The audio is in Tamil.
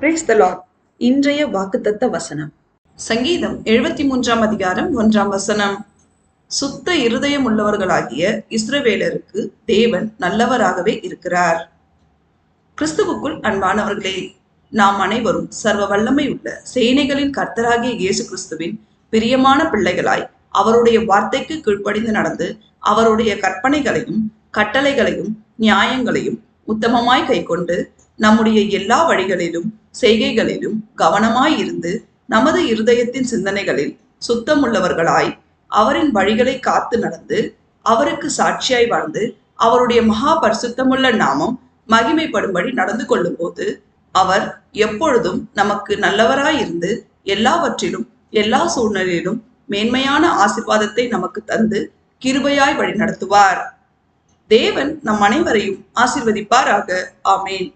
பிரேஸ் த லார்ட் இன்றைய வாக்குத்தத்த வசனம். சங்கீதம் எழுபத்தி மூன்றாம் அதிகாரம் ஒன்றாம் வசனம். சுத்த இருதயம் உள்ளவர்களாகிய இஸ்ரவேலருக்கு தேவன் நல்லவராகவே இருக்கிறார். கிறிஸ்துவுக்குள் அன்பானவர்களே நாம் அனைவரும் சர்வ வல்லமை உள்ள சேனைகளின் கர்த்தராகிய இயேசு கிறிஸ்துவின் பிரியமான பிள்ளைகளாய் அவருடைய வார்த்தைக்கு கீழ்ப்படிந்து நடந்து அவருடைய கற்பனைகளையும் கட்டளைகளையும் நியாயங்களையும் உத்தமமாய் கைக்கொண்டு நம்முடைய எல்லா வழிகளிலும் செய்கைகளிலும் கவனமாய் இருந்து நமது இருதயத்தின் சிந்தனைகளில் சுத்தமுள்ளவர்களாய் அவரின் வழிகளை காத்து நடந்து அவருக்கு சாட்சியாய் வாழ்ந்து அவருடைய மகா பரிசுத்தமுள்ள நாமம் மகிமைப்படும்படி நடந்து கொள்ளும்போது அவர் எப்பொழுதும் நமக்கு நல்லவராய் இருந்து எல்லாவற்றிலும் எல்லா சூழ்நிலையிலும் மேன்மையான ஆசிர்வாதத்தை நமக்கு தந்து கிருபையாய் வழி நடத்துவார் தேவன் நம் அனைவரையும் ஆசிர்வதிப்பாராக. ஆமேன்.